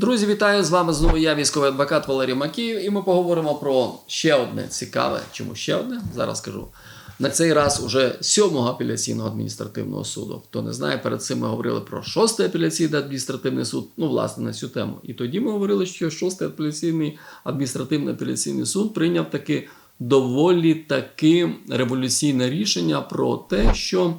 Друзі, вітаю з вами знову я, військовий адвокат Валерій Макіїв, і ми поговоримо про ще одне цікаве. Чому ще одне? Зараз скажу. На цей раз уже сьомого апеляційного адміністративного суду. Хто не знає, перед цим ми говорили про шостий апеляційний адміністративний суд, ну, власне, на цю тему. І тоді ми говорили, що шостий апеляційний адміністративний апеляційний суд прийняв таки доволі таки революційне рішення про те, що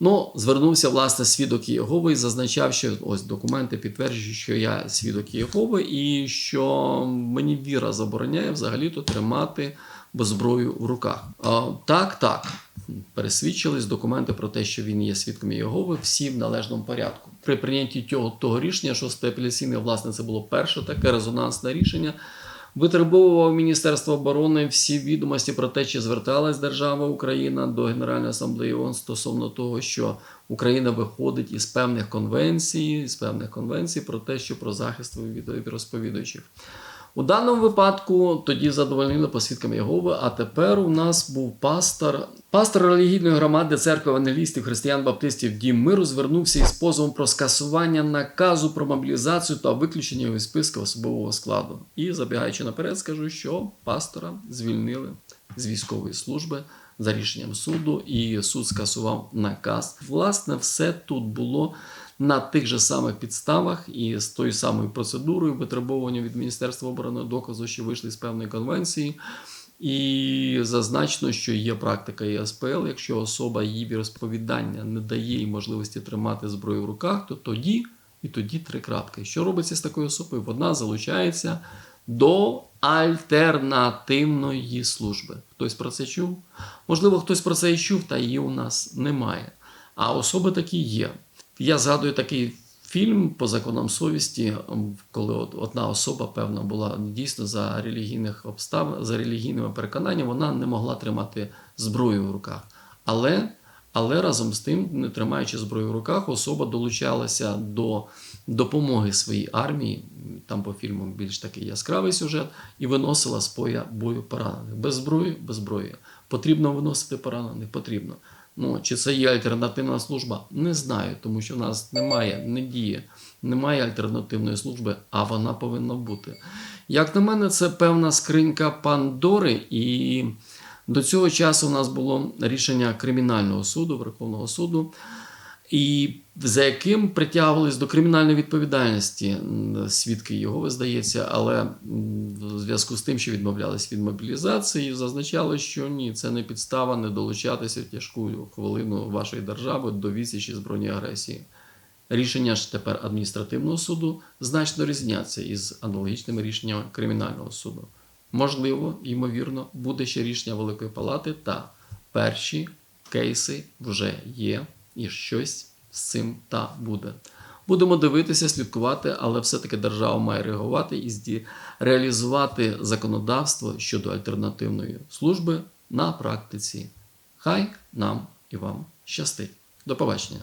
Ну, звернувся власне свідок Єгови і зазначав, що ось документи підтверджують, що я свідок Єгови, і що мені віра забороняє взагалі-то тримати зброю в руках. А, так, так. Пересвідчились документи про те, що він є свідком Єгови, всі в належному порядку. При прийнятті того, того рішення, шосте апеляційне, власне, це було перше таке резонансне рішення. Витребовував Міністерство оборони всі відомості про те, чи зверталась держава Україна до Генеральної асамблеї ООН стосовно того, що Україна виходить із певних конвенцій, з певних конвенцій про те, що про захист від розповідачів. У даному випадку тоді задовольнили по свідкам Єгови, а тепер у нас був пастор. Пастор релігійної громади церкви евангелістів християн-баптистів Дім Миру звернувся із позовом про скасування наказу про мобілізацію та виключення його із списку особового складу. І забігаючи наперед, скажу, що пастора звільнили з військової служби за рішенням суду, і суд скасував наказ. Власне, все тут було на тих же самих підставах і з тою самою процедурою витребовування від Міністерства оборони доказу, що вийшли з певної конвенції. І зазначено, що є практика ЄСПЛ, якщо особа її розповідання не дає їй можливості тримати зброю в руках, то тоді і тоді три крапки. Що робиться з такою особою? Вона залучається до альтернативної служби. Хтось про це чув? Можливо, хтось про це і чув, та її у нас немає. А особи такі є. Я згадую такий фільм по законам совісті, коли одна особа, певна, була дійсно за релігійних обставин, за релігійними переконаннями, вона не могла тримати зброю в руках. Але, але разом з тим, не тримаючи зброю в руках, особа долучалася до допомоги своїй армії. Там по фільму більш такий яскравий сюжет, і виносила з поя бою поранених. Без зброї, без зброї. Потрібно виносити поранених? Потрібно. Ну, чи це є альтернативна служба? Не знаю, тому що в нас немає, не діє, немає альтернативної служби, а вона повинна бути. Як на мене, це певна скринька Пандори, і до цього часу у нас було рішення Кримінального суду, Верховного суду, і за яким притягувались до кримінальної відповідальності свідки його, здається, але в зв'язку з тим, що відмовлялись від мобілізації, зазначали, що ні, це не підстава не долучатися в тяжку хвилину вашої держави до відсічі збройної агресії. Рішення ж тепер адміністративного суду значно різняться із аналогічними рішеннями кримінального суду. Можливо, ймовірно, буде ще рішення Великої Палати, та перші кейси вже є, і щось з цим та буде. Будемо дивитися, слідкувати, але все-таки держава має реагувати і реалізувати законодавство щодо альтернативної служби на практиці. Хай нам і вам щастить. До побачення.